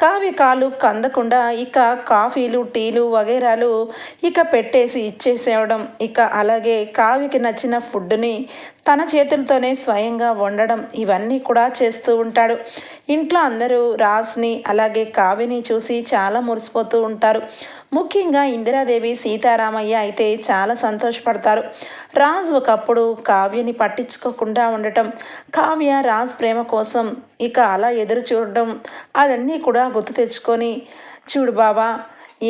కావి కాలు కందకుండా ఇక కాఫీలు టీలు వగైరాలు ఇక పెట్టేసి ఇచ్చేసేవడం. ఇక అలాగే కావ్యకి నచ్చిన ఫుడ్ని తన చేతులతోనే స్వయంగా వండడం. ఇవన్నీ కూడా చేస్తూ ఉంటాడు. ఇంట్లో అందరూ రాస్ని అలాగే కావ్యని చూసి చాలా మురిసిపోతూ ఉంటారు. ముఖ్యంగా ఇందిరాదేవి సీతారామయ్య అయితే చాలా సంతోషపడతారు. రాజ్ ఒకప్పుడు కావ్యని పట్టించుకోకుండా ఉండటం కావ్య రాజ్ ప్రేమ కోసం ఇక అలా ఎదురు చూడడం అదన్నీ కూడా గుర్తు తెచ్చుకొని చూడు బావా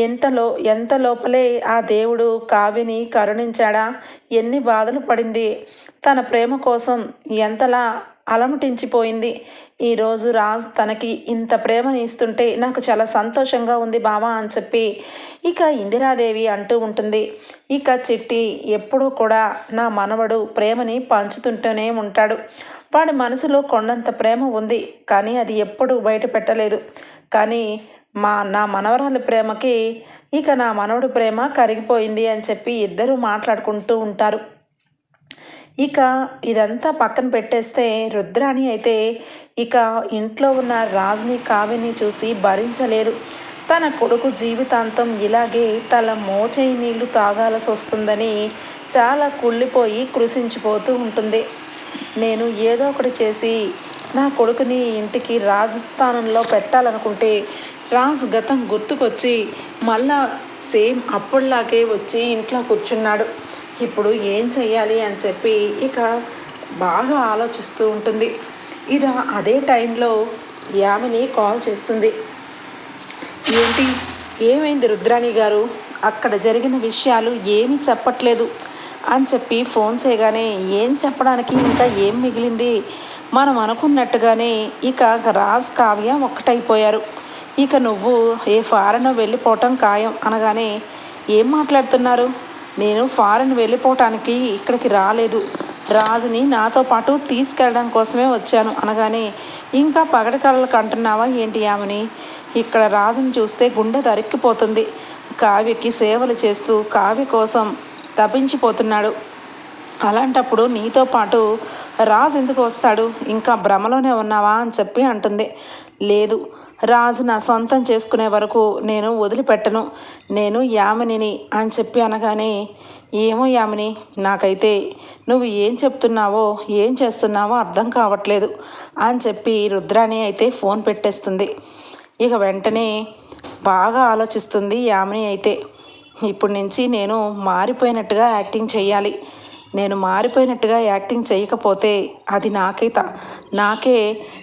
ఎంతలో ఎంత లోపలే ఆ దేవుడు కావ్యని కరుణించాడా? ఎన్ని బాధలు పడింది. తన ప్రేమ కోసం ఎంతలా అలమటించిపోయింది. ఈరోజు రాజ్ తనకి ఇంత ప్రేమని ఇస్తుంటే నాకు చాలా సంతోషంగా ఉంది బావా అని చెప్పి ఇక ఇందిరాదేవి అంటూ ఉంటుంది. ఇక చిట్టి ఎప్పుడూ కూడా నా మనవడు ప్రేమని పంచుతుంటూనే ఉంటాడు. వాడి మనసులో కొండంత ప్రేమ ఉంది కానీ అది ఎప్పుడు బయట పెట్టలేదు. కానీ మా నా మనవరాలి ప్రేమకి ఇక నా మనవడు ప్రేమ కరిగిపోయింది అని చెప్పి ఇద్దరు మాట్లాడుకుంటూ ఉంటారు. ఇక ఇదంతా పక్కన పెట్టేస్తే రుద్రాణి అయితే ఇక ఇంట్లో ఉన్న రాజ్ని కావ్యని చూసి భరించలేదు. తన కొడుకు జీవితాంతం ఇలాగే తల మోచేయి నీళ్ళు తాగాల్సి వస్తుందని చాలా కుళ్ళిపోయి కృషించిపోతూ ఉంటుంది. నేను ఏదో ఒకటి చేసి నా కొడుకుని ఇంటికి రాజస్థానంలో పెట్టాలనుకుంటే రాజ్ గతం గుర్తుకొచ్చి మళ్ళా సేమ్ అప్పుడులాగే వచ్చి ఇంట్లో కూర్చున్నాడు. ఇప్పుడు ఏం చేయాలి అని చెప్పి ఇక బాగా ఆలోచిస్తూ ఉంటుంది. ఇక అదే టైంలో యామిని కాల్ చేస్తుంది. ఏంటి? ఏమైంది రుద్రాణి గారు? అక్కడ జరిగిన విషయాలు ఏమీ చెప్పట్లేదు అని చెప్పి ఫోన్ చేయగానే ఏం చెప్పడానికి ఇంకా ఏం మిగిలింది? మనం అనుకున్నట్టుగానే ఇక రాజ్ కావ్య ఒక్కటైపోయారు. ఇక నువ్వు ఏ ఫారెన్ వెళ్ళిపోవటం ఖాయం అనగానే ఏం మాట్లాడుతున్నారు? నేను ఫారెన్ వెళ్ళిపోవటానికి ఇక్కడికి రాలేదు. రాజుని నాతో పాటు తీసుకెళ్ళడం కోసమే వచ్చాను అనగానే ఇంకా పగటి కళ్ళకు అంటున్నావా ఏంటి ఆమెని ఇక్కడ రాజుని చూస్తే గుండె తరిక్కిపోతుంది కావ్యకి సేవలు చేస్తూ కావ్య కోసం తప్పించిపోతున్నాడు అలాంటప్పుడు నీతో పాటు రాజు ఎందుకు వస్తాడు? ఇంకా భ్రమలోనే ఉన్నావా? అని చెప్పి అంటుంది. లేదు రాజు నా సొంతం చేసుకునే వరకు నేను వదిలిపెట్టను. నేను యామినిని అని చెప్పి అనగానే ఏమో యామిని నాకైతే నువ్వు ఏం చెప్తున్నావో ఏం చేస్తున్నావో అర్థం కావట్లేదు అని చెప్పి రుద్రాణి అయితే ఫోన్ పెట్టేస్తుంది. ఇక వెంటనే బాగా ఆలోచిస్తుంది యామిని అయితే. ఇప్పటి నుంచి నేను మారిపోయినట్టుగా యాక్టింగ్ చేయాలి నేను మారిపోయినట్టుగా యాక్టింగ్ చేయకపోతే అది నాకే త నాకే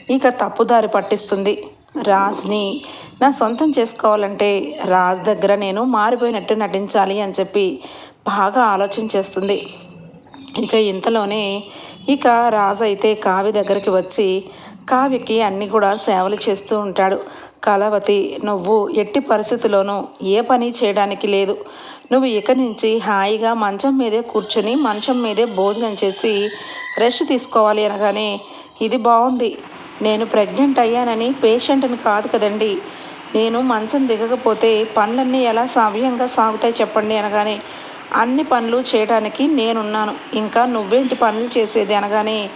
ఇక తప్పుదారి పట్టిస్తుంది. రాజ్ని నా సొంతం చేసుకోవాలంటే రాజ్ దగ్గర నేను మారిపోయినట్టు నటించాలి అని చెప్పి బాగా ఆలోచన చేస్తుంది. ఇక ఇంతలోనే ఇక రాజు అయితే కావి దగ్గరికి వచ్చి కావికి అన్నీ కూడా సేవలు చేస్తూ ఉంటాడు. కళావతి నువ్వు ఎట్టి పరిస్థితుల్లోనూ ఏ పని చేయడానికి లేదు. నువ్వు ఇక నుంచి హాయిగా మంచం మీదే కూర్చొని మంచం మీదే భోజనం చేసి రెస్ట్ తీసుకోవాలి అనగానే ఇది బాగుంది. నేను ప్రెగ్నెంట్ అయ్యానని పేషెంట్ని కాదు కదండి. నేను మంచం దిగకపోతే పనులన్నీ ఎలా సవ్యంగా సాగుతాయి చెప్పండి అనగానే అన్ని పనులు చేయడానికి నేనున్నాను. ఇంకా నువ్వేంటి పనులు చేసేది? అనగానే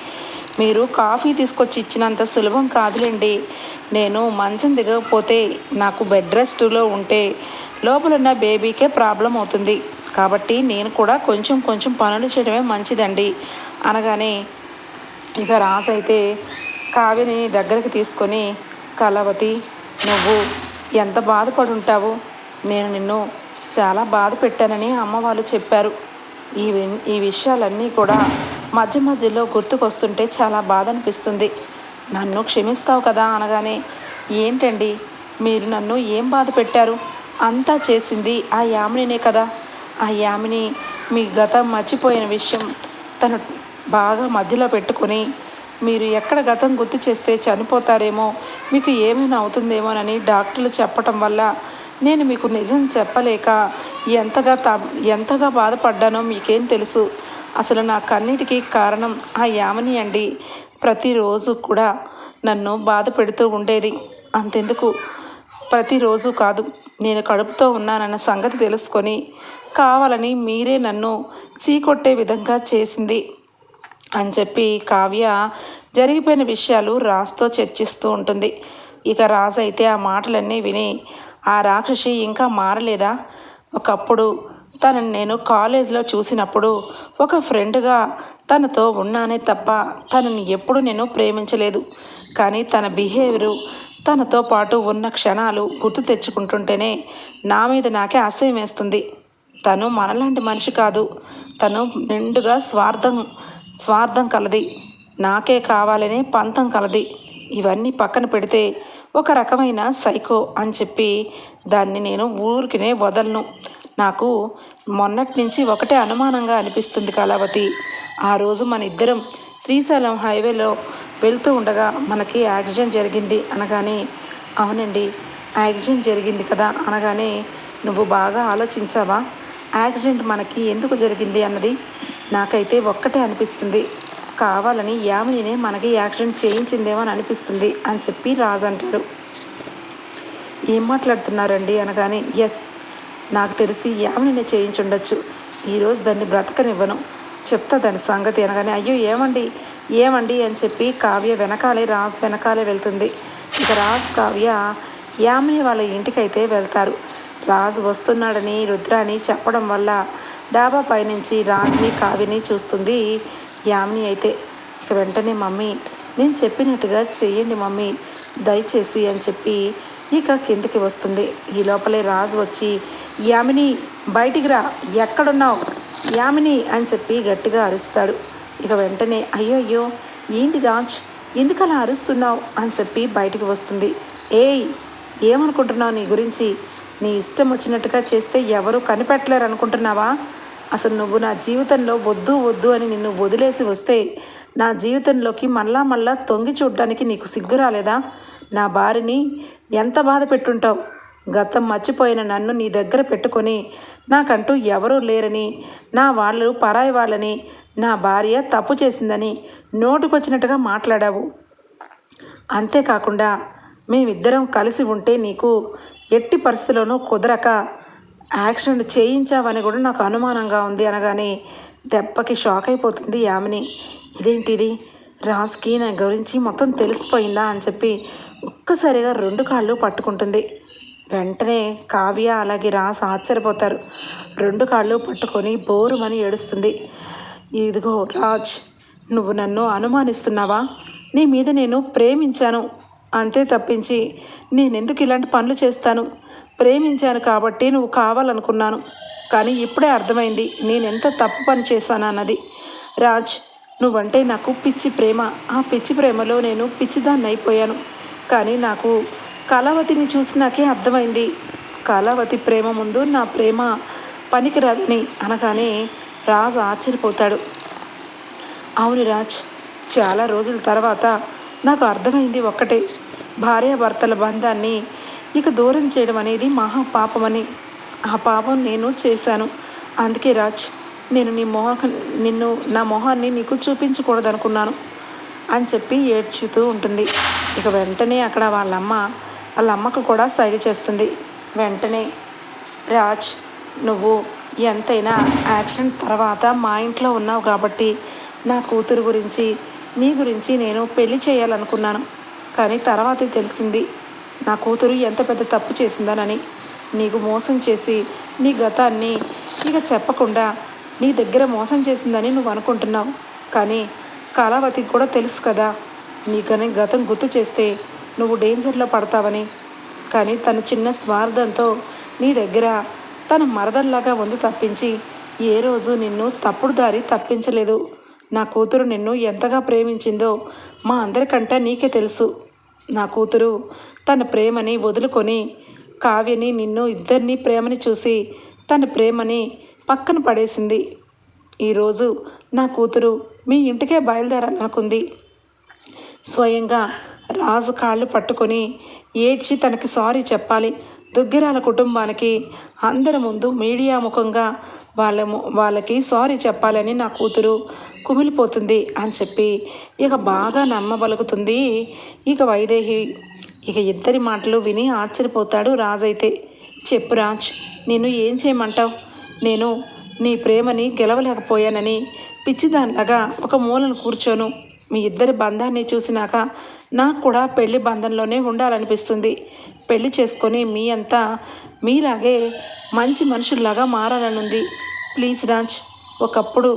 మీరు కాఫీ తీసుకొచ్చి ఇచ్చినంత సులభం కాదులేండి. నేను మంచం దిగకపోతే నాకు బెడ్ రెస్ట్లో ఉంటే లోపల ఉన్న బేబీకే ప్రాబ్లం అవుతుంది. కాబట్టి నేను కూడా కొంచెం కొంచెం పనులు చేయడమే మంచిదండి. అనగానే ఇక రాజు అయితే కావ్యని దగ్గరికి తీసుకొని కలవతి నువ్వు ఎంత బాధపడి ఉంటావు నేను నిన్ను చాలా బాధ పెట్టానని అమ్మ వాళ్ళు చెప్పారు. ఈ ఈ విషయాలన్నీ కూడా మధ్య మధ్యలో గుర్తుకొస్తుంటే చాలా బాధ అనిపిస్తుంది నన్ను క్షమిస్తావు కదా అనగానే ఏంటండి? మీరు నన్ను ఏం బాధ పెట్టారు? అంతా చేసింది ఆ యామినినే కదా. ఆ యామిని మీ గతం మర్చిపోయిన విషయం తను బాగా మధ్యలో పెట్టుకొని మీరు ఎక్కడ గతం గుర్తు చేస్తే చనిపోతారేమో మీకు ఏమైనా అవుతుందేమోనని డాక్టర్లు చెప్పటం వల్ల నేను మీకు నిజం చెప్పలేక ఎంతగా తా ఎంతగా బాధపడ్డానో మీకేం తెలుసు. అసలు నా కన్నిటికీ కారణం ఆ యామని అండి. ప్రతిరోజు కూడా నన్ను బాధ పెడుతూ ఉండేది. అంతెందుకు? ప్రతిరోజు కాదు. నేను కడుపుతో ఉన్నానన్న సంగతి తెలుసుకొని కావాలని మీరే నన్ను చీకొట్టే విధంగా చేసింది. అని చెప్పి కావ్య జరిగిపోయిన విషయాలు రాజుతో చర్చిస్తూ ఉంటుంది. ఇక రాజు అయితే ఆ మాటలన్నీ విని ఆ రాక్షసి ఇంకా మారలేదా? ఒకప్పుడు తనని నేను కాలేజీలో చూసినప్పుడు ఒక ఫ్రెండ్గా తనతో ఉన్నానే తప్ప తనని ఎప్పుడు నేను ప్రేమించలేదు. కానీ తన బిహేవియరు తనతో పాటు ఉన్న క్షణాలు గుర్తు తెచ్చుకుంటుంటేనే నా మీద నాకే అసహ్యం వేస్తుంది. తను మనలాంటి మనిషి కాదు. తను నిండుగా స్వార్థం స్వార్థం కలది. నాకే కావాలనే పంతం కలది. ఇవన్నీ పక్కన పెడితే ఒక రకమైన సైకో అని చెప్పి దాన్ని నేను ఊరికినే వదలను. నాకు మొన్నటి నుంచి ఒకటే అనుమానంగా అనిపిస్తుంది కళావతి. ఆ రోజు మన ఇద్దరం శ్రీశైలం హైవేలో వెళ్తూ ఉండగా మనకి యాక్సిడెంట్ జరిగింది అనగానే అవునండి యాక్సిడెంట్ జరిగింది కదా అనగానే నువ్వు బాగా ఆలోచించావా? యాక్సిడెంట్ మనకి ఎందుకు జరిగింది అన్నది? నాకైతే ఒక్కటే అనిపిస్తుంది. కావాలని యామినినే మనకి యాక్సిడెంట్ చేయించిందేమో అని అనిపిస్తుంది అని చెప్పి రాజు అంటాడు. ఏం మాట్లాడుతున్నారండి అనగానే ఎస్ నాకు తెలిసి యామినినే చేయించుండొచ్చు. ఈరోజు దాన్ని బ్రతకనివ్వను. చెప్తా దాని సంగతి. అనగానే అయ్యో ఏమండి? ఏమండి? అని చెప్పి కావ్య వెనకాలే రాజ్ వెనకాలే వెళ్తుంది. ఇక రాజ్ కావ్య యామిని వాళ్ళ ఇంటికైతే వెళ్తారు. రాజు వస్తున్నాడని రుద్రాని చెప్పడం వల్ల డాబా పైనుంచి రాజుని కావ్యని చూస్తుంది. యామిని అయితే ఇక వెంటనే మమ్మీ నేను చెప్పినట్టుగా చెయ్యండి మమ్మీ దయచేసి అని చెప్పి ఇక కిందకి వస్తుంది. ఈ లోపలే రాజు వచ్చి యామిని బయటికి రా ఎక్కడున్నావు? యామిని అని చెప్పి గట్టిగా అరుస్తాడు. ఇక వెంటనే అయ్యో అయ్యో ఏంటి రాజ్ ఎందుకు అలా అరుస్తున్నావు? అని చెప్పి బయటికి వస్తుంది. ఏయ్ ఏమనుకుంటున్నావు నీ గురించి? నీ ఇష్టం వచ్చినట్టుగా చేస్తే ఎవరు కనిపెట్టలేరు అనుకుంటున్నావా? అసలు నువ్వు నా జీవితంలో వద్దు వద్దు అని నిన్ను వదిలేసి వస్తే నా జీవితంలోకి మళ్ళా మళ్ళా తొంగి చూడడానికి నీకు సిగ్గు రాలేదా? నా భార్యని ఎంత బాధ పెట్టుంటావు? గతం మర్చిపోయిన నన్ను నీ దగ్గర పెట్టుకొని నాకంటూ ఎవరూ లేరని నా వాళ్ళు పరాయి వాళ్ళని నా భార్య తప్పు చేసిందని నోటుకొచ్చినట్టుగా మాట్లాడావు. అంతేకాకుండా మేమిద్దరం కలిసి ఉంటే నీకు ఎట్టి పరిస్థితుల్లోనూ కుదరక యాక్సిడెంట్ చేయించావని కూడా నాకు అనుమానంగా ఉంది అనగానే దెబ్బకి షాక్ అయిపోతుంది యామిని. ఇదేంటిది రాజ్కి నా గురించి మొత్తం తెలిసిపోయిందా అని చెప్పి ఒక్కసారిగా రెండు కాళ్ళు పట్టుకుంటుంది. వెంటనే కావ్య అలాగే రాస్ ఆశ్చర్యపోతారు. రెండు కాళ్ళు పట్టుకొని బోరుమని ఏడుస్తుంది. ఇదిగో రాజ్ నువ్వు నన్ను అనుమానిస్తున్నావా? నీ మీద నేను ప్రేమించాను. అంతే తప్పించి నేనెందుకు ఇలాంటి పనులు చేస్తాను? ప్రేమించాను కాబట్టి నువ్వు కావాలనుకున్నాను. కానీ ఇప్పుడే అర్థమైంది నేనెంత తప్పు పని చేశాను అన్నది. రాజ్ నువ్వంటే నాకు పిచ్చి ప్రేమ. ఆ పిచ్చి ప్రేమలో నేను పిచ్చిదాన్ని అయిపోయాను కానీ నాకు కళావతిని చూసినాకే అర్థమైంది. కళావతి ప్రేమ ముందు నా ప్రేమ పనికిరాదని అనగానే రాజు ఆశ్చర్యపోతాడు. అవును రాజ్ చాలా రోజుల తర్వాత నాకు అర్థమైంది ఒక్కటే. భార్యాభర్తల బంధాన్ని ఇక దూరం చేయడం అనేది మహా పాపమని ఆ పాపం నేను చేశాను. అందుకే రాజ్ నేను నీ మొహ నిన్ను నా మొహాన్ని నీకు చూపించకూడదనుకున్నాను అని చెప్పి ఏడ్చుతూ ఉంటుంది. ఇక వెంటనే అక్కడ వాళ్ళమ్మ వాళ్ళ అమ్మకు కూడా సైగ చేస్తుంది. వెంటనే రాజ్ నువ్వు ఎంతైనా యాక్సిడెంట్ తర్వాత మా ఇంట్లో ఉన్నావు కాబట్టి నా కూతురు గురించి నీ గురించి నేను పెళ్ళి చేయాలనుకున్నాను. కానీ తర్వాతే తెలిసింది నా కూతురు ఎంత పెద్ద తప్పు చేసిందనని. నీకు మోసం చేసి నీ గతాన్ని ఇక చెప్పకుండా నీ దగ్గర మోసం చేసిందని నువ్వు అనుకుంటున్నావు. కానీ కళావతికి కూడా తెలుసు కదా నీకని గతం గుర్తు చేస్తే నువ్వు డేంజర్లో పడతావని. కానీ తన చిన్న స్వార్థంతో నీ దగ్గర తన మరదల్లాగా ఉంది తప్పించి ఏ రోజు నిన్ను తప్పుడు దారి తప్పించలేదు. నా కూతురు నిన్ను ఎంతగా ప్రేమించిందో మా అందరికంటే నీకే తెలుసు. నా కూతురు తన ప్రేమని వదులుకొని కావ్యని నిన్ను ఇద్దరిని ప్రేమని చూసి తన ప్రేమని పక్కన పడేసింది. ఈరోజు నా కూతురు మీ ఇంటికే బయలుదేరాలనుకుంది. స్వయంగా రాజు కాళ్ళు పట్టుకొని ఏడ్చి తనకి సారీ చెప్పాలి. దుగ్గిరాల కుటుంబానికి అందరి ముందు మీడియా ముఖంగా వాళ్ళ వాళ్ళకి సారీ చెప్పాలని నా కూతురు కుమిలిపోతుంది అని చెప్పి ఇక బాగా నమ్మబలుగుతుంది ఇక వైదేహి ఇక ఇద్దరి మాటలు విని ఆశ్చర్యపోతాడు రాజైతే. చెప్పు రాజ్ నేను ఏం చేయమంటావు? నేను నీ ప్రేమని గెలవలేకపోయానని పిచ్చిదానిలాగా ఒక మూలను కూర్చోను. మీ ఇద్దరి బంధాన్ని చూసినాక నాకు కూడా పెళ్ళి బంధంలోనే ఉండాలనిపిస్తుంది. పెళ్ళి చేసుకొని మీ అంతా మీలాగే మంచి మనుషుల్లాగా మారాలనుంది. ప్లీజ్ రాజ్ ఒకప్పుడు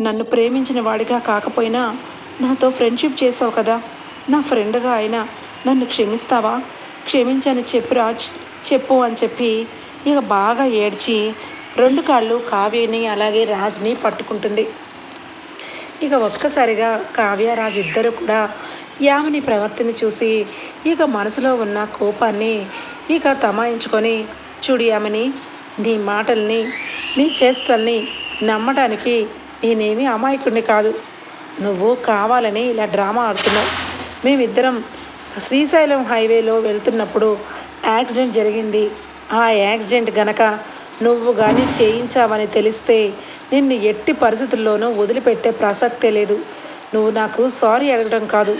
నన్ను ప్రేమించిన వాడిగా కాకపోయినా నాతో ఫ్రెండ్షిప్ చేసావు కదా. నా ఫ్రెండ్గా అయినా నన్ను క్షమిస్తావా? క్షమించని చెప్పు రాజ్. చెప్పు అని చెప్పి ఇక బాగా ఏడ్చి రెండు కాళ్ళు కావ్యని అలాగే రాజ్ని పట్టుకుంటుంది. ఇక ఒక్కసారిగా కావ్యరాజ్ ఇద్దరు కూడా యామిని ప్రవర్తన చూసి ఇక మనసులో ఉన్న కోపాన్ని ఇక తమాయించుకొని చూడు యామిని నీ మాటల్ని నీ చేష్టల్ని నమ్మడానికి నేనేమి అమాయకుడిని కాదు. నువ్వు కావాలని ఇలా డ్రామా ఆడుతున్నావు. మేమిద్దరం శ్రీశైలం హైవేలో వెళ్తున్నప్పుడు యాక్సిడెంట్ జరిగింది. ఆ యాక్సిడెంట్ గనక నువ్వు కానీ చేయించావని తెలిస్తే నిన్ను ఎట్టి పరిస్థితుల్లోనూ వదిలిపెట్టే ప్రసక్తే లేదు. నువ్వు నాకు సారీ అడగడం కాదు.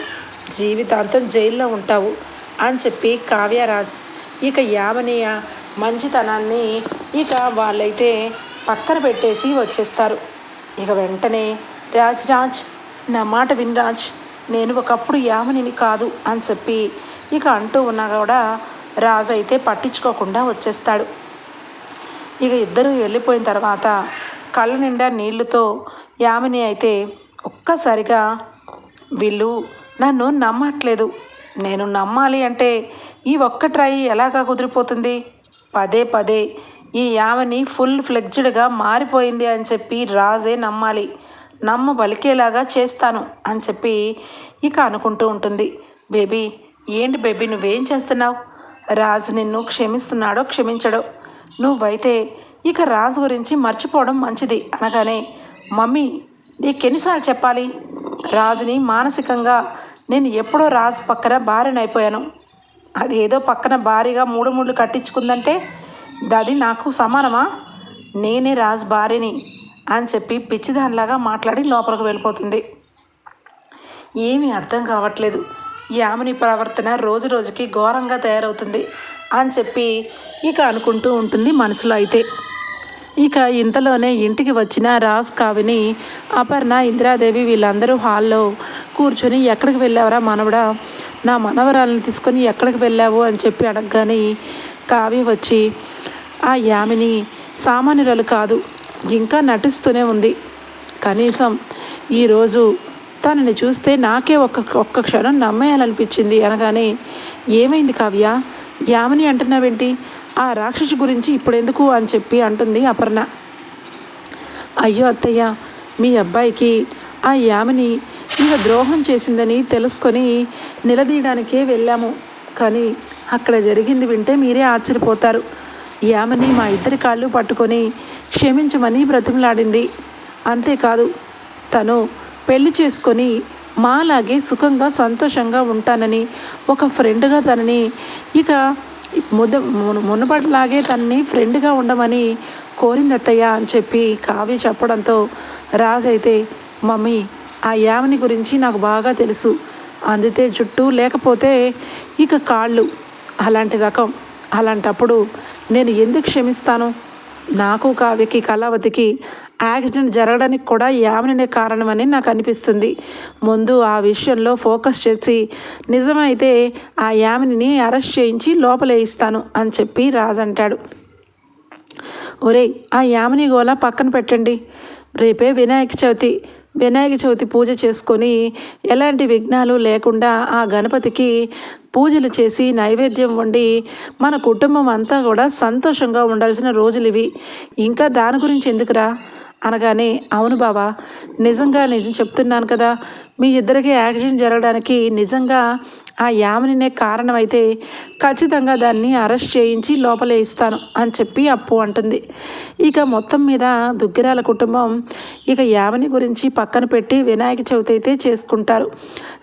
జీవితాంతం జైల్లో ఉంటావు అని చెప్పి కావ్యరాజ్ ఇక యామనీయ మంచితనాన్ని ఇక వాళ్ళైతే పక్కన పెట్టేసి వచ్చేస్తారు. ఇక వెంటనే రాజ్ రాజ్ నా మాట విన్ రాజ్ నేను ఒకప్పుడు యామనిని కాదు అని చెప్పి ఇక అంటూ ఉన్నా కూడా రాజు అయితే పట్టించుకోకుండా వచ్చేస్తాడు. ఇక ఇద్దరు వెళ్ళిపోయిన తర్వాత కళ్ళ నిండా నీళ్ళతో యామిని అయితే ఒక్కసారిగా వీళ్ళు నన్ను నమ్మట్లేదు. నేను నమ్మాలి అంటే ఈ ఒక్క ట్రై ఎలాగా కుదిరిపోతుంది? పదే పదే ఈ యామిని ఫుల్ ఫ్లెగ్జ్డ్గా మారిపోయింది అని చెప్పి రాజే నమ్మాలి. నమ్మ బలికేలాగా చేస్తాను అని చెప్పి ఇక అనుకుంటూ ఉంటుంది. బేబీ ఏంటి బేబీ నువ్వేం చేస్తున్నావు? రాజు నిన్ను క్షమిస్తున్నాడో క్షమించడో? నువ్వైతే ఇక రాజు గురించి మర్చిపోవడం మంచిది అనగానే మమ్మీ నీకెన్నిసార్లు చెప్పాలి? రాజుని మానసికంగా నేను ఎప్పుడో రాజు పక్కన భార్యనైపోయాను అది ఏదో పక్కన భారీగా మూడు మూడు కట్టించుకుందంటే దాది నాకు సమానమా? నేనే రాజ్ భార్యని అని చెప్పి పిచ్చిదానిలాగా మాట్లాడి లోపలికి వెళ్ళిపోతుంది. ఏమీ అర్థం కావట్లేదు. యామిని ప్రవర్తన రోజు రోజుకి ఘోరంగా తయారవుతుంది అని చెప్పి ఇక అనుకుంటూ ఉంటుంది మనసులో అయితే. ఇక ఇంతలోనే ఇంటికి వచ్చిన రాజ్ కావిని అపర్ణ ఇందిరాదేవి వీళ్ళందరూ హాల్లో కూర్చొని ఎక్కడికి వెళ్ళావరా మనవడా? నా మనవరాలను తీసుకొని ఎక్కడికి వెళ్ళావు అని చెప్పి అడగగానే కావి వచ్చి ఆ యామిని సామాన్యురాలు కాదు ఇంకా నటిస్తూనే ఉంది. కనీసం ఈరోజు తనని చూస్తే నాకే ఒక్క ఒక్క క్షణం నమ్మేయాలనిపించింది అనగానే ఏమైంది కావ్య? యామిని అంటున్నావేంటి? ఆ రాక్షసి గురించి ఇప్పుడెందుకు? అని చెప్పి అంటుంది అపర్ణ. అయ్యో అత్తయ్య మీ అబ్బాయికి ఆ యామిని ఇక ద్రోహం చేసిందని తెలుసుకొని నిలదీయడానికే వెళ్ళాము. కానీ అక్కడ జరిగింది వింటే మీరే ఆశ్చర్యపోతారు. యామిని మా ఇద్దరి కాళ్ళు పట్టుకొని క్షమించమని బ్రతిమలాడింది. అంతేకాదు తను పెళ్ళి చేసుకొని మాలాగే సుఖంగా సంతోషంగా ఉంటానని ఒక ఫ్రెండ్గా తనని ఇక ముద మునపటిలాగే తనని ఫ్రెండ్గా ఉండమని కోరింది అత్తయ్య అని చెప్పి కావ్య చెప్పడంతో రాజు అయితే మమ్మీ ఆ యామిని గురించి నాకు బాగా తెలుసు. అందితే జుట్టు లేకపోతే ఇక కాళ్ళు. అలాంటి రకం. అలాంటప్పుడు నేను ఎందుకు క్షమిస్తాను? నాకు కావ్యకి కళావతికి యాక్సిడెంట్ జరగడానికి కూడా యామిననే కారణమని నాకు అనిపిస్తుంది. ముందు ఆ విషయంలో ఫోకస్ చేసి నిజమైతే ఆ యామిని అరెస్ట్ చేయించి లోపలేయిస్తాను అని చెప్పి రాజు అంటాడు. ఒరేయ్ ఆ యామిని గోల పక్కన పెట్టండి. రేపే వినాయక చవితి. వినాయక చవితి పూజ చేసుకొని ఎలాంటి విఘ్నాలు లేకుండా ఆ గణపతికి పూజలు చేసి నైవేద్యం వండి మన కుటుంబం అంతా కూడా సంతోషంగా ఉండాల్సిన రోజులు ఇవి. ఇంకా దాని గురించి ఎందుకురా? అనగానే అవును బావా నిజంగా నిజం చెప్తున్నాను కదా. మీ ఇద్దరికి యాక్సిడెంట్ జరగడానికి నిజంగా ఆ యామినినే కారణమైతే ఖచ్చితంగా దాన్ని అరెస్ట్ చేయించి లోపలే ఇస్తాను అని చెప్పి అప్పు అంటుంది. ఇక మొత్తం మీద దుగ్గిరాల కుటుంబం ఇక యామిని గురించి పక్కన పెట్టి వినాయక చవితి అయితే చేసుకుంటారు.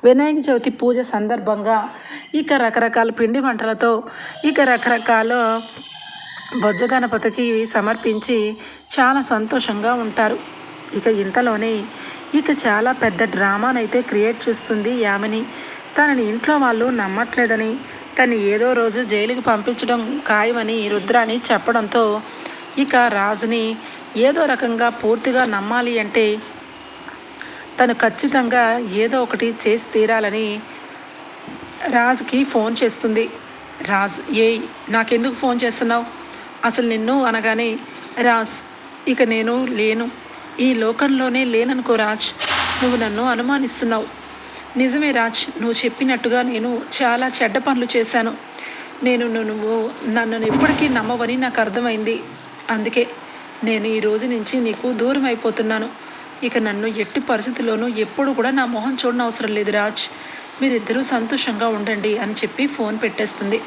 వినాయక చవితి పూజ సందర్భంగా ఇక రకరకాల పిండి వంటలతో ఇక రకరకాల బొజ్జ గణపతికి సమర్పించి చాలా సంతోషంగా ఉంటారు. ఇక ఇంతలోనే ఇక చాలా పెద్ద డ్రామానైతే క్రియేట్ చేస్తుంది యామిని. తనని ఇంట్లో వాళ్ళు నమ్మట్లేదని తను ఏదో రోజు జైలుకి పంపించడం ఖాయమని రుద్రాని చెప్పడంతో ఇక రాజుని ఏదో రకంగా పూర్తిగా నమ్మాలి అంటే తను ఖచ్చితంగా ఏదో ఒకటి చేసి తీరాలని రాజుకి ఫోన్ చేస్తుంది. రాజ్ ఏ నాకెందుకు ఫోన్ చేస్తున్నావు? అసలు నిన్ను అనగానే రాజ్ ఇక నేను లేను. ఈ లోకంలోనే లేననుకో రాజ్ నువ్వు నన్ను అనుమానిస్తున్నావు. నిజమే రాజ్ నువ్వు చెప్పినట్టుగా నేను చాలా చెడ్డ పనులు చేశాను. నేను నువ్వు నన్ను ఎప్పటికీ నమ్మవని నాకు అర్థమైంది. అందుకే నేను ఈ రోజు నుంచి నీకు దూరం అయిపోతున్నాను. ఇక నన్ను ఎట్టి పరిస్థితుల్లోనూ ఎప్పుడు కూడా నా మొహం చూడనవసరం అవసరం లేదు రాజ్. మీరిద్దరూ సంతోషంగా ఉండండి అని చెప్పి ఫోన్ పెట్టేస్తుంది.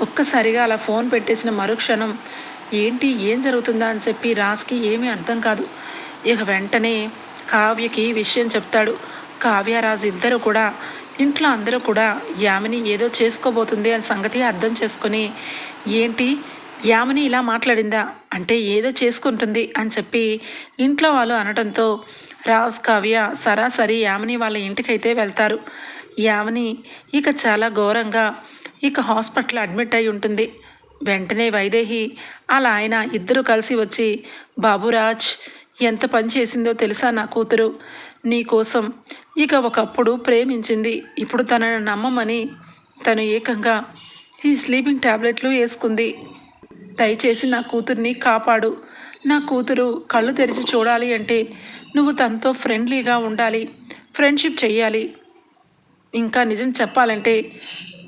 ఒక్కసారిగా అలా ఫోన్ పెట్టేసిన మరుక్షణం ఏంటి ఏం జరుగుతుందా అని చెప్పి రాజ్కి ఏమీ అర్థం కాదు. ఇక వెంటనే కావ్యకి విషయం చెప్తాడు. కావ్యరాజు ఇద్దరు కూడా ఇంట్లో అందరూ కూడా యామిని ఏదో చేసుకోబోతుంది అని సంగతి అర్థం చేసుకొని ఏంటి? యామిని ఇలా మాట్లాడిందా? అంటే ఏదో చేసుకుంటుంది అని చెప్పి ఇంట్లో వాళ్ళు అనడంతో రాజ్ కావ్య సరాసరి యామిని వాళ్ళ ఇంటికైతే వెళ్తారు. యామిని ఇక చాలా ఘోరంగా ఇక హాస్పిటల్ అడ్మిట్ అయి ఉంటుంది. వెంటనే వైదేహి అలా ఆయన ఇద్దరు కలిసి వచ్చి బాబురాజ్ ఎంత పని చేసిందో తెలుసా నా కూతురు? నీకోసం ఇక ఒకప్పుడు ప్రేమించింది. ఇప్పుడు తనను నమ్మమని తను ఏకంగా ఈ స్లీపింగ్ ట్యాబ్లెట్లు వేసుకుంది. దయచేసి నా కూతుర్ని కాపాడు. నా కూతురు కళ్ళు తెరిచి చూడాలి అంటే నువ్వు తనతో ఫ్రెండ్లీగా ఉండాలి. ఫ్రెండ్షిప్ చెయ్యాలి. ఇంకా నిజం చెప్పాలంటే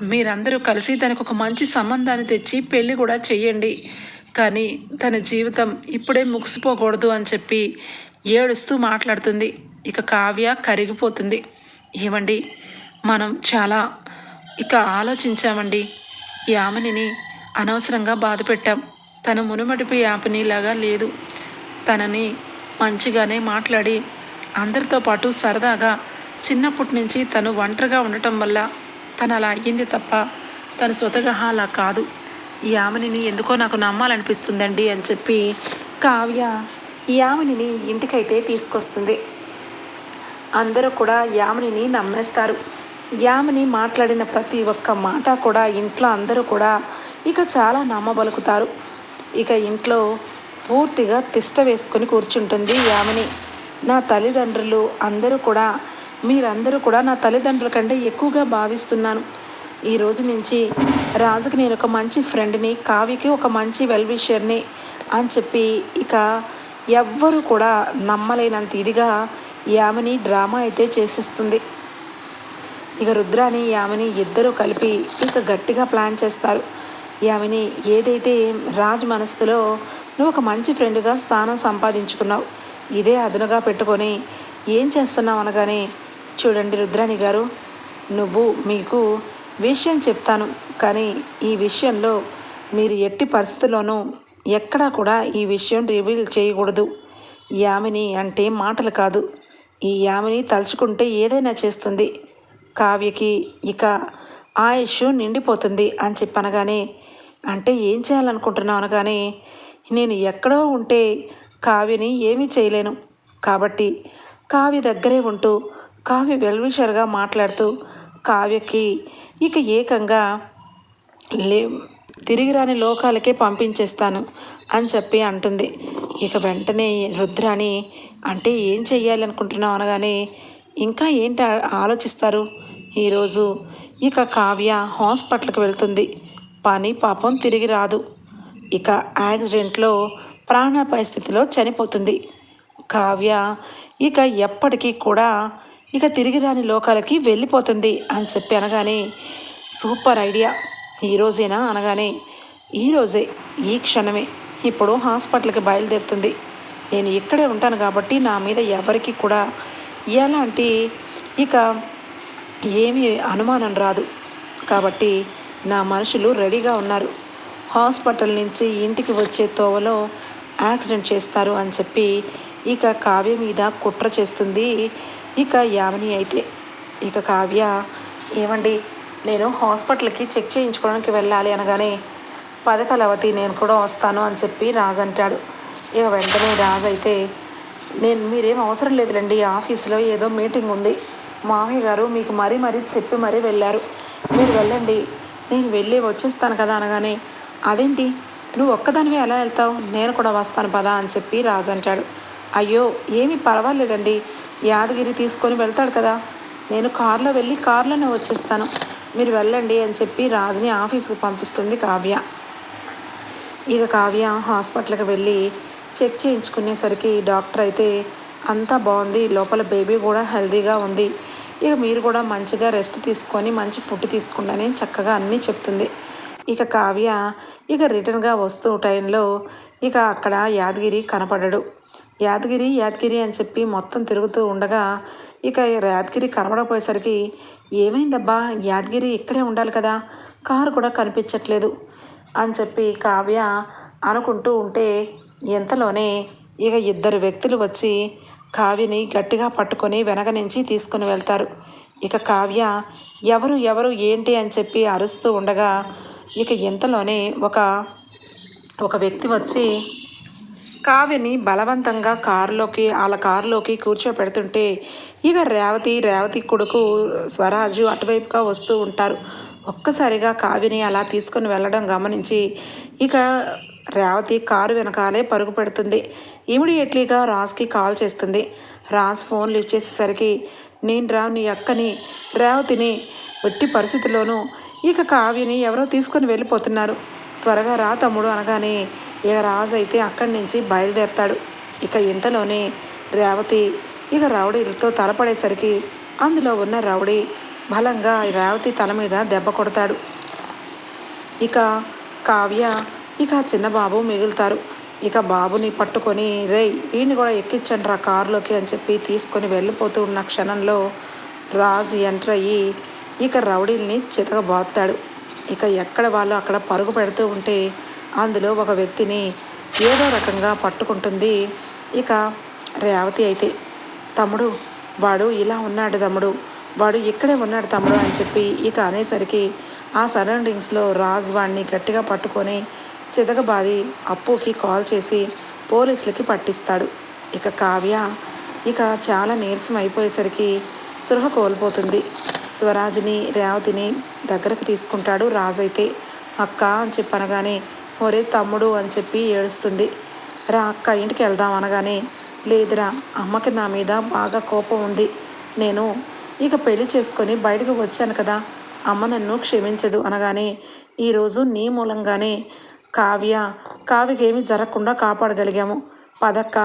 మీరందరూ కలిసి తనకు ఒక మంచి సంబంధాన్ని తెచ్చి పెళ్ళి కూడా చెయ్యండి. కానీ తన జీవితం ఇప్పుడే ముగిసిపోకూడదు అని చెప్పి ఏడుస్తూ మాట్లాడుతుంది. ఇక కావ్య కరిగిపోతుంది. ఏమండి మనం చాలా ఇక ఆలోచించామండి. యామినిని అనవసరంగా బాధ పెట్టాం తను మునుమడిపై యాపినిలాగా లేదు. తనని మంచిగానే మాట్లాడి అందరితో పాటు సరదాగా చిన్నప్పటి నుంచి తను ఒంటరిగా ఉండటం వల్ల తను అలా అయ్యింది తప్ప తను స్వతగ్రహ అలా కాదు. ఈ యామినిని ఎందుకో నాకు నమ్మాలనిపిస్తుందండి అని చెప్పి కావ్య ఈ యామినిని ఇంటికైతే తీసుకొస్తుంది. అందరూ కూడా యామినిని నమ్మేస్తారు. యామిని మాట్లాడిన ప్రతి ఒక్క మాట కూడా ఇంట్లో అందరూ కూడా ఇక చాలా నమ్మబలుకుతారు. ఇక ఇంట్లో పూర్తిగా తిష్ట వేసుకొని కూర్చుంటుంది యామిని. నా తల్లిదండ్రులు అందరూ కూడా మీరందరూ కూడా నా తల్లిదండ్రుల కంటే ఎక్కువగా భావిస్తున్నాను. ఈ రోజు నుంచి రాజుకి నేను ఒక మంచి ఫ్రెండ్ని కావ్యకి ఒక మంచి వెల్విషర్ని అని చెప్పి ఇక ఎవ్వరూ కూడా నమ్మలేనంత ఇదిగా యామిని డ్రామా అయితే చేసేస్తుంది. ఇక రుద్రాని యామిని ఇద్దరూ కలిపి ఇక గట్టిగా ప్లాన్ చేస్తారు. యామిని ఏదైతే రాజ్ మనసులో నువ్వు ఒక మంచి ఫ్రెండ్గా స్థానం సంపాదించుకున్నావు ఇదే అదునుగా పెట్టుకొని ఏం చేస్తున్నావు అనగానే చూడండి రుద్రాణి గారు నువ్వు మీకు విషయం చెప్తాను కానీ ఈ విషయంలో మీరు ఎట్టి పరిస్థితుల్లోనూ ఎక్కడా కూడా ఈ విషయం రివీల్ చేయకూడదు. యామిని అంటే మాటలు కాదు. ఈ యామిని తలుచుకుంటే ఏదైనా చేస్తుంది. కావ్యకి ఇక ఆయుష్ నిండిపోతుంది అని చెప్పనగానే అంటే ఏం చేయాలనుకుంటున్నావు అనగానే నేను ఎక్కడో ఉంటే కావ్యని ఏమీ చేయలేను. కాబట్టి కావ్య దగ్గరే ఉంటూ కావ్య వెల్విషర్గా మాట్లాడుతూ కావ్యకి ఇక ఏకంగా లే తిరిగి రాని లోకాలకే పంపించేస్తాను అని చెప్పి అంటుంది. ఇక వెంటనే రుద్రాని అంటే ఏం చెయ్యాలి అనుకుంటున్నావు అనగానే ఇంకా ఏంటి ఆలోచిస్తారు? ఈరోజు ఇక కావ్య హాస్పిటల్కి వెళ్తుంది. పని పాపం తిరిగి రాదు. ఇక యాక్సిడెంట్లో ప్రాణాపాయ స్థితిలో చనిపోతుంది. కావ్య ఇక ఎప్పటికీ కూడా ఇక తిరిగి రాని లోకాలకి వెళ్ళిపోతుంది అని చెప్పి అనగానే సూపర్ ఐడియా. ఈరోజేనా అనగానే ఈరోజే ఈ క్షణమే. ఇప్పుడు హాస్పిటల్కి బయలుదేరుతుంది. నేను ఇక్కడే ఉంటాను కాబట్టి నా మీద ఎవరికి కూడా ఎలాంటి ఇక ఏమీ అనుమానం రాదు. కాబట్టి నా మనుషులు రెడీగా ఉన్నారు. హాస్పిటల్ నుంచి ఇంటికి వచ్చే తోవలో యాక్సిడెంట్ చేస్తారు అని చెప్పి ఇక కావ్య మీద కుట్ర చేస్తుంది. ఇక యామిని అయితే. ఇక కావ్య ఏమండి నేను హాస్పిటల్కి చెక్ చేయించుకోవడానికి వెళ్ళాలి అనగానే పదకలవతి నేను కూడా వస్తాను అని చెప్పి రాజు అంటాడు. ఇక వెంటనే రాజు అయితే నేను మీరేం అవసరం లేదులేండి ఆఫీస్లో ఏదో మీటింగ్ ఉంది. మామయ్య గారు మీకు మరీ మరీ చెప్పి మరీ వెళ్ళారు. మీరు వెళ్ళండి నేను వెళ్ళి వచ్చేస్తాను కదా అనగానే అదేంటి నువ్వు ఒక్కదానివే ఎలా వెళ్తావు? నేను కూడా వస్తాను పదా అని చెప్పి రాజు అంటాడు. అయ్యో ఏమీ పర్వాలేదండి యాదగిరి తీసుకొని వెళ్తాడు కదా. నేను కారులో వెళ్ళి కారులోనే వచ్చేస్తాను. మీరు వెళ్ళండి అని చెప్పి రాజుని ఆఫీస్కి పంపిస్తుంది కావ్య. ఇక కావ్య హాస్పిటల్కి వెళ్ళి చెక్ చేయించుకునేసరికి డాక్టర్ అయితే అంతా బాగుంది లోపల బేబీ కూడా హెల్దీగా ఉంది. ఇక మీరు కూడా మంచిగా రెస్ట్ తీసుకొని మంచి ఫుడ్ తీసుకుండని చక్కగా అన్నీ చెప్తుంది. ఇక కావ్య ఇక రిటర్న్గా వస్తూ టైంలో ఇక అక్కడ యాదగిరి కనపడడు. యాదగిరి యాదగిరి అని చెప్పి మొత్తం తిరుగుతూ ఉండగా ఇక యాదగిరి కనబడపోయేసరికి ఏమైందబ్బా యాదగిరి ఇక్కడే ఉండాలి కదా కారు కూడా కనిపించట్లేదు అని చెప్పి కావ్య అనుకుంటూ ఉంటే ఇంతలోనే ఇక ఇద్దరు వ్యక్తులు వచ్చి కావ్యని గట్టిగా పట్టుకొని వెనక నుంచి తీసుకుని వెళ్తారు. ఇక కావ్య ఎవరు ఎవరు ఏంటి? అని చెప్పి అరుస్తూ ఉండగా ఇక ఇంతలోనే ఒక ఒక వ్యక్తి వచ్చి కావ్యని బలవంతంగా కారులోకి వాళ్ళ కారులోకి కూర్చోపెడుతుంటే ఇక రేవతి రేవతి కొడుకు స్వరాజు అటువైపుగా వస్తూ ఉంటారు. ఒక్కసారిగా కావ్యని అలా తీసుకొని వెళ్ళడం గమనించి ఇక రేవతి కారు వెనకాలే పరుగు పెడుతుంది. ఇమీడియట్లీగా రాజ్కి కాల్ చేస్తుంది. రాజ్ ఫోన్ లిఫ్ట్ చేసేసరికి నేను రా నీ అక్కని రేవతిని ఒట్టి పరిస్థితుల్లోనూ ఇక కావ్యని ఎవరో తీసుకొని వెళ్ళిపోతున్నారు. త్వరగా రా తమ్ముడు అనగానే ఇక రాజు అయితే అక్కడి నుంచి బయలుదేరతాడు. ఇక ఇంతలోనే రేవతి ఇక రౌడీలతో తలపడేసరికి అందులో ఉన్న రౌడీ బలంగా రేవతి తల మీద దెబ్బ కొడతాడు. ఇక కావ్య ఇక చిన్న బాబు మిగులుతారు. ఇక బాబుని పట్టుకొని రే వీడిని కూడా ఎక్కించండి రా కారులోకి అని చెప్పి తీసుకొని వెళ్ళిపోతూ ఉన్న క్షణంలో రాజు ఎంటర్ అయ్యి ఇక రౌడీల్ని చితకబాస్తాడు ఇక ఎక్కడ వాళ్ళు అక్కడ పరుగు పెడుతూ ఉంటే అందులో ఒక వ్యక్తిని ఏదో రకంగా పట్టుకుంటుంది. ఇక రేవతి అయితే తమ్ముడు వాడు ఇలా ఉన్నాడు తమ్ముడు వాడు ఇక్కడే ఉన్నాడు తమ్ముడు అని చెప్పి ఇక అనేసరికి ఆ సరౌండింగ్స్లో రాజు వాడిని గట్టిగా పట్టుకొని చితకబాది అప్పుకి కాల్ చేసి పోలీసులకి పట్టిస్తాడు. ఇక కావ్య ఇక చాలా నీరసం అయిపోయేసరికి సృహ కోల్పోతుంది. స్వరాజ్ని రేవతిని దగ్గరకు తీసుకుంటాడు రాజు అయితే అక్క అని చెప్పనగానే ఒరే తమ్ముడు అని చెప్పి ఏడుస్తుంది. రా అక్క ఇంటికి వెళ్దాం అనగానే లేదురా అమ్మకి నా మీద బాగా కోపం ఉంది. నేను ఇక పెళ్ళి చేసుకొని బయటకు వచ్చాను కదా అమ్మ నన్ను క్షమించదు అనగానే ఈరోజు నీ మూలంగానే కావ్య కావ్యకేమీ జరగకుండా కాపాడగలిగాము. పదక్క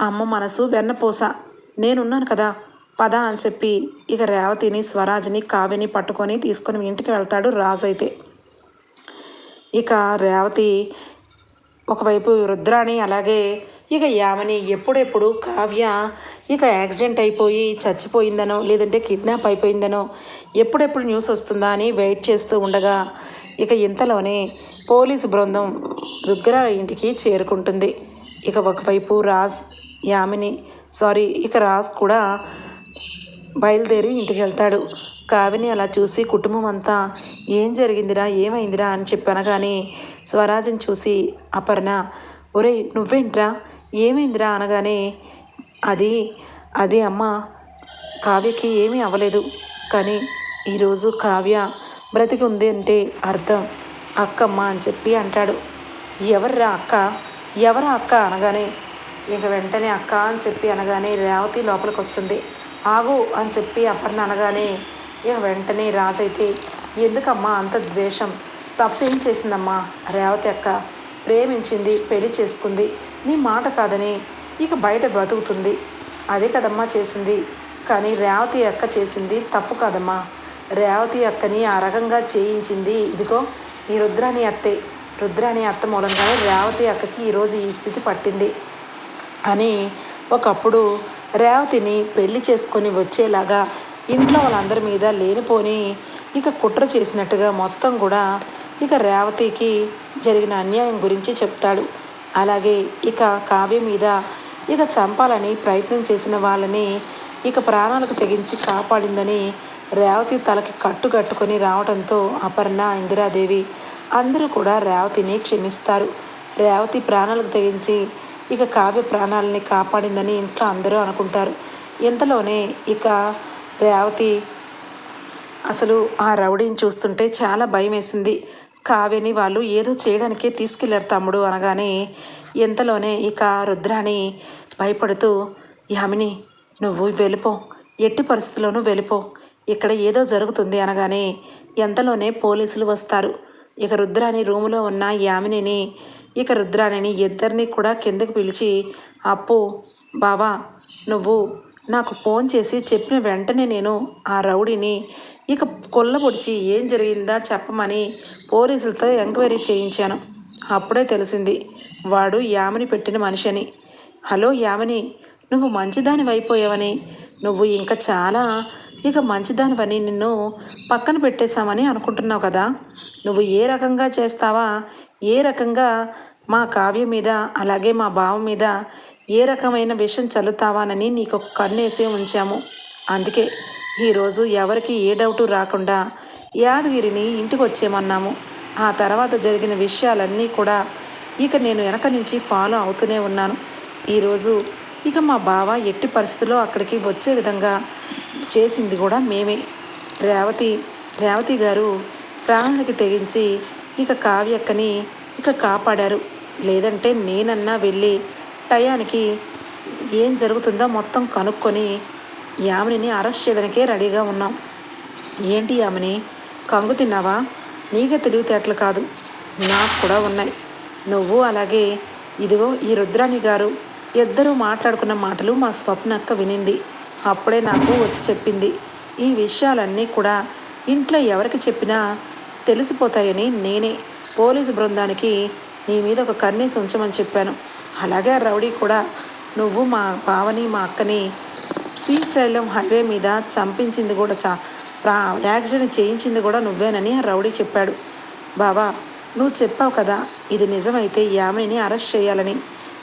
అమ్మ మనసు వెన్నపూస. నేనున్నాను కదా పద అని చెప్పి ఇక రేవతిని స్వరాజ్ని కావ్యని పట్టుకొని తీసుకొని ఇంటికి వెళ్తాడు రాజు అయితే ఇక రేవతి ఒకవైపు రుద్రాణి అలాగే ఇక యామని ఎప్పుడెప్పుడు కావ్య ఇక యాక్సిడెంట్ అయిపోయి చచ్చిపోయిందనో లేదంటే కిడ్నాప్ అయిపోయిందనో ఎప్పుడెప్పుడు న్యూస్ వస్తుందా అని వెయిట్ చేస్తూ ఉండగా ఇక ఇంతలోనే పోలీసు బృందం రుద్ర ఇంటికి చేరుకుంటుంది. ఇక ఒకవైపు రాజ్ యామిని సారీ ఇక రాజ్ కూడా బయలుదేరి ఇంటికి వెళ్తాడు. కావిని అలా చూసి కుటుంబం అంతా ఏం జరిగిందిరా ఏమైందిరా? అని చెప్పనగానే స్వరాజ్ని చూసి అపర్ణ ఒరేయ్ నువ్వేంట్రా? ఏమైందిరా? అనగానే అది అది అమ్మ కావ్యకి ఏమీ అవ్వలేదు. కానీ ఈరోజు కావ్య బ్రతికి ఉంది అంటే అర్థం. అక్కమ్మ అని చెప్పి అంటాడు. ఎవర్రా అక్క? ఎవరా అక్క అనగానే? ఇక వెంటనే అక్క అని చెప్పి అనగానే రేవతి లోపలికి వస్తుంది ఆగు అని చెప్పి అపర్ణ అనగానే ఇక వెంటనే రాజైతే ఎందుకమ్మా అంత ద్వేషం? తప్పేం చేసిందమ్మా రేవతి అక్క? ప్రేమించింది పెళ్ళి చేసుకుంది. నీ మాట కాదని ఇక బయట బతుకుతుంది. అదే కదమ్మా చేసింది. కానీ రేవతి అక్క చేసింది తప్పు కాదమ్మా. రేవతి అక్కని ఆ రకంగా చేయించింది. ఇదిగో ఈ రుద్రాని అత్తే. రుద్రాని అత్త మూలంగానే రేవతి అక్కకి ఈరోజు ఈ స్థితి పట్టింది. అని ఒకప్పుడు రేవతిని పెళ్ళి చేసుకొని వచ్చేలాగా ఇంట్లో వాళ్ళందరి మీద లేనిపోని ఇక కుట్ర చేసినట్టుగా మొత్తం కూడా ఇక రేవతికి జరిగిన అన్యాయం గురించి చెప్తాడు. అలాగే ఇక కావ్య మీద ఇక చంపాలని ప్రయత్నం చేసిన వాళ్ళని ఇక ప్రాణాలకు తెగించి కాపాడిందని రేవతి తలకి కట్టు కట్టుకొని రావడంతో అపర్ణ ఇందిరాదేవి అందరూ కూడా రేవతిని క్షమిస్తారు. రేవతి ప్రాణాలకు తెగించి ఇక కావ్య ప్రాణాలని కాపాడిందని ఇంట్లో అందరూ అనుకుంటారు. ఇంతలోనే ఇక రేవతి అసలు ఆ రౌడీని చూస్తుంటే చాలా భయం వేసింది కావ్యని వాళ్ళు ఏదో చేయడానికే తీసుకెళ్ళారు తమ్ముడు అనగానే ఇంతలోనే ఇక రుద్రాణి భయపడుతూ యామిని నువ్వు వెళ్ళిపో. ఎట్టి పరిస్థితుల్లోనూ వెళ్ళిపో. ఇక్కడ ఏదో జరుగుతుంది అనగానే ఎంతలోనే పోలీసులు వస్తారు. ఇక రుద్రాణి రూములో ఉన్న యామినిని ఇక రుద్రాణిని ఇద్దరిని కూడా కిందకు పిలిచి అప్పు బావా నువ్వు నాకు ఫోన్ చేసి చెప్పిన వెంటనే నేను ఆ రౌడీని ఇక కొల్లబొడిచి ఏం జరిగిందా చెప్పమని పోలీసులతో ఎంక్వైరీ చేయించాను. అప్పుడే తెలిసింది వాడు యామిని పెట్టిన మనిషి అని హలో యామిని నువ్వు మంచిదాని అయిపోయావని నువ్వు ఇంకా చాలా ఇక మంచిదానివని నిన్ను పక్కన పెట్టేశామని అనుకుంటున్నావు కదా. నువ్వు ఏ రకంగా చేస్తావా? ఏ రకంగా మా కావ్యం మీద అలాగే మా బావ మీద ఏ రకమైన విషం చల్లుతావానని నీకు ఒక కన్నేసి ఉంచాము. అందుకే ఈరోజు ఎవరికి ఏ డౌటు రాకుండా యాదగిరిని ఇంటికి వచ్చేమన్నాము ఆ తర్వాత జరిగిన విషయాలన్నీ కూడా ఇక నేను వెనక నుంచి ఫాలో అవుతూనే ఉన్నాను. ఈరోజు ఇక మా బావ ఎట్టి పరిస్థితుల్లో అక్కడికి వచ్చే విధంగా చేసింది కూడా మేమే. రేవతి రేవతి గారు ప్రాణానికి తెగించి ఇక కావ్యక్కని ఇక కాపాడారు. లేదంటే నేనన్నా వెళ్ళి టయానికి ఏం జరుగుతుందో మొత్తం కనుక్కొని యామిని అరెస్ట్ చేయడానికే రెడీగా ఉన్నాం. ఏంటి యామిని? కంగు తిన్నావా? నీకే తెలివితేటలు కాదు. నాకు కూడా ఉన్నాయి. నువ్వు అలాగే ఇదిగో ఈ రుద్రాణి గారు ఇద్దరూ మాట్లాడుకున్న మాటలు మా స్వప్నక్క వినింది. అప్పుడే నాకు వచ్చి చెప్పింది. ఈ విషయాలన్నీ కూడా ఇంట్లో ఎవరికి చెప్పినా తెలిసిపోతాయని నేనే. పోలీసు బృందానికి నీ మీద ఒక కన్నీసి ఉంచమని చెప్పాను. అలాగే రౌడీ కూడా నువ్వు మా బావని మా అక్కని శ్రీశైలం హైవే మీద చంపించింది కూడా చా ప్రా యాక్సిడెంట్ చేయించింది కూడా నువ్వేనని ఆ రౌడీ చెప్పాడు. బావా నువ్వు చెప్పావు కదా ఇది నిజమైతే యామినిని అరెస్ట్ చేయాలని.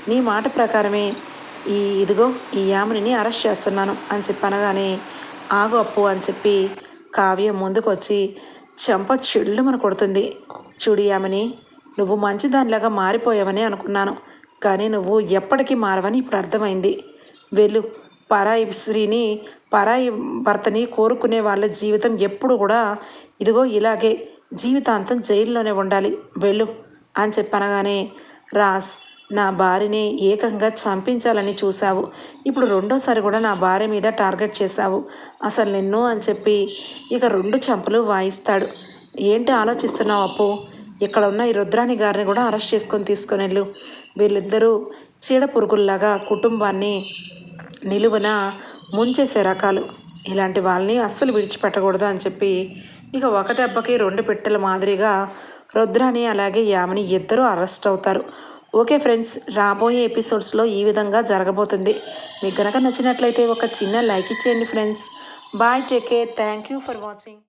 నీ మాట ప్రకారమే ఈ ఇదిగో ఈ యామునిని అరెస్ట్ చేస్తున్నాను అని చెప్పనగానే ఆగు అప్పు అని చెప్పి కావ్య ముందుకు వచ్చి చెంప చెల్లుమని కొడుతుంది. చూడు యామిని నువ్వు మంచిదానిలాగా మారిపోయావని అనుకున్నాను. కానీ నువ్వు ఎప్పటికీ మారవని ఇప్పుడు అర్థమైంది. వెళ్ళు. పరాయి స్త్రీని పరాయి భర్తని కోరుకునే వాళ్ళ జీవితం ఎప్పుడు కూడా ఇదిగో ఇలాగే జీవితాంతం జైల్లోనే ఉండాలి. వెళ్ళు అని చెప్పనగానే రాస్ నా భార్యని ఏకంగా చంపించాలని చూశావు. ఇప్పుడు రెండోసారి కూడా నా భార్య మీద టార్గెట్ చేశావు. అసలు నిన్ను అని చెప్పి ఇక రెండు చంపలు వాయిస్తాడు. ఏంటి ఆలోచిస్తున్నావు అప్పు? ఇక్కడ ఉన్న ఈ రుద్రాణి గారిని కూడా అరెస్ట్ చేసుకొని తీసుకొని వెళ్ళు వీళ్ళిద్దరూ చీడ పురుగుల్లాగా కుటుంబాన్ని నిలువున ముంచేసే రకాలు. ఇలాంటి వాళ్ళని అస్సలు విడిచిపెట్టకూడదు అని చెప్పి ఇక ఒక దెబ్బకి రెండు పెట్టెల మాదిరిగా రుద్రాణి అలాగే యామిని ఇద్దరూ అరెస్ట్ అవుతారు. ఓకే ఫ్రెండ్స్ రాబోయే ఎపిసోడ్స్లో ఈ విధంగా జరగబోతుంది. మీకు కనుక నచ్చినట్లయితే ఒక చిన్న లైక్ ఇచ్చేయండి friends. Bye take care. Thank you for watching.